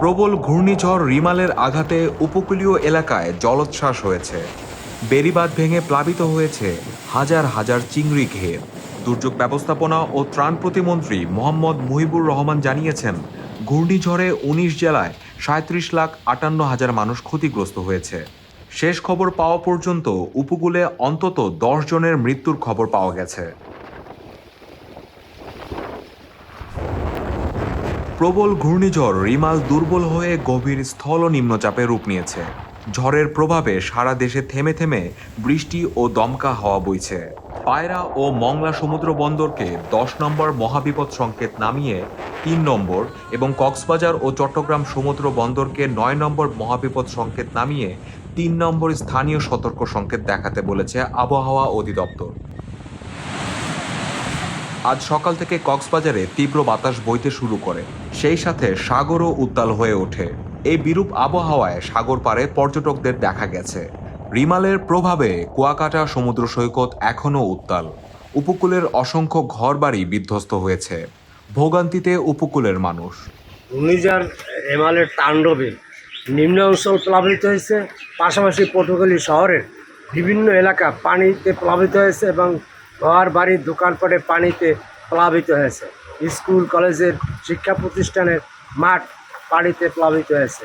প্রবল ঘূর্ণিঝড় রিমালের আঘাতে উপকূলীয় এলাকায় জলোচ্ছ্বাস হয়েছে। বেড়িবাঁধ ভেঙে প্লাবিত হয়েছে হাজার হাজার চিংড়ি ঘের। দুর্যোগ ব্যবস্থাপনা ও ত্রাণ প্রতিমন্ত্রী মোহাম্মদ মুহিবুর রহমান জানিয়েছেন, ঘূর্ণিঝড়ে উনিশ জেলায় সাঁত্রিশ লাখ আটান্ন হাজার মানুষ ক্ষতিগ্রস্ত হয়েছে। শেষ খবর পাওয়া পর্যন্ত উপকূলে অন্তত দশ জনের মৃত্যুর খবর পাওয়া গেছে। প্রবল ঘূর্ণিঝড় রিমাল দুর্বল হয়ে গভীর স্থল নিম্নচাপে রূপ নিয়েছে। ঝড়ের প্রভাবে সারা দেশে থেমে থেমে বৃষ্টি ও দমকা হাওয়া বইছে। পায়রা ও মংলা সমুদ্র বন্দরকে দশ নম্বর মহাবিপদ সংকেত নামিয়ে তিন নম্বর এবং কক্সবাজার ও চট্টগ্রাম সমুদ্র বন্দরকে নয় নম্বর মহাবিপদ সংকেত নামিয়ে তিন নম্বর স্থানীয় সতর্ক সংকেত দেখাতে বলেছে আবহাওয়া অধিদপ্তর। আজ সকাল থেকে কক্সবাজারে তীব্র বাতাস বইতে শুরু করে। সেই সাথে সাগরও উত্তাল হয়ে ওঠে। এই বিরূপ আবহাওয়ায় সাগর পাড়ে পর্যটকদের দেখা গেছে। রিমালের প্রভাবে কুয়াকাটা সমুদ্র সৈকত এখনও উত্তাল। উপকূলের অসংখ্য ঘরবাড়ি বিধ্বস্ত হয়েছে। ভোগান্তিতে উপকূলের মানুষ। ঘূর্ণিঝড় এমালের তাণ্ডবে নিম্ন অঞ্চল প্লাবিত হয়েছে। পাশাপাশি পটুয়াখালী শহরের বিভিন্ন এলাকা পানিতে প্লাবিত হয়েছে এবং ঘর বাড়ি দোকানপাটে পানিতে প্লাবিত হয়েছে। স্কুল, কলেজের শিক্ষা প্রতিষ্ঠানের মাঠ পানিতে প্লাবিত হয়েছে।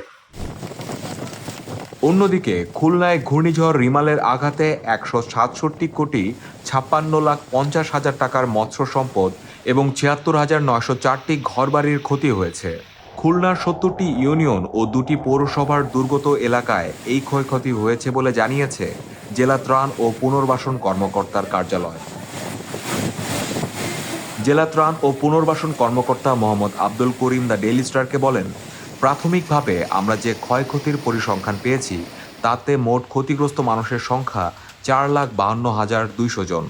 অন্যদিকে, খুলনায় ঘূর্ণিঝড় রিমালের আঘাতে একশো সাতষট্টি কোটি ছাপ্পান্ন লাখ পঞ্চাশ হাজার টাকার মৎস্য সম্পদ এবং ছিয়াত্তর হাজার নয়শো চারটি ঘরবাড়ির ক্ষতি হয়েছে। খুলনার সত্তরটি ইউনিয়ন ও দুটি পৌরসভার দুর্গত এলাকায় এই ক্ষয়ক্ষতি হয়েছে বলে জানিয়েছে জেলা ত্রাণ ও পুনর্বাসন কর্মকর্তার কার্যালয়। জেলা ত্রাণ ও পুনর্বাসন কর্মকর্তা মোহাম্মদ আব্দুল করিম দ্য ডেইলি স্টারকে বলেন, প্রাথমিকভাবে আমরা যে ক্ষয়ক্ষতির পরিসংখ্যান পেয়েছি, তাতে মোট ক্ষতিগ্রস্ত মানুষের সংখ্যা চার লাখ বাহান্ন হাজার দুইশো জন।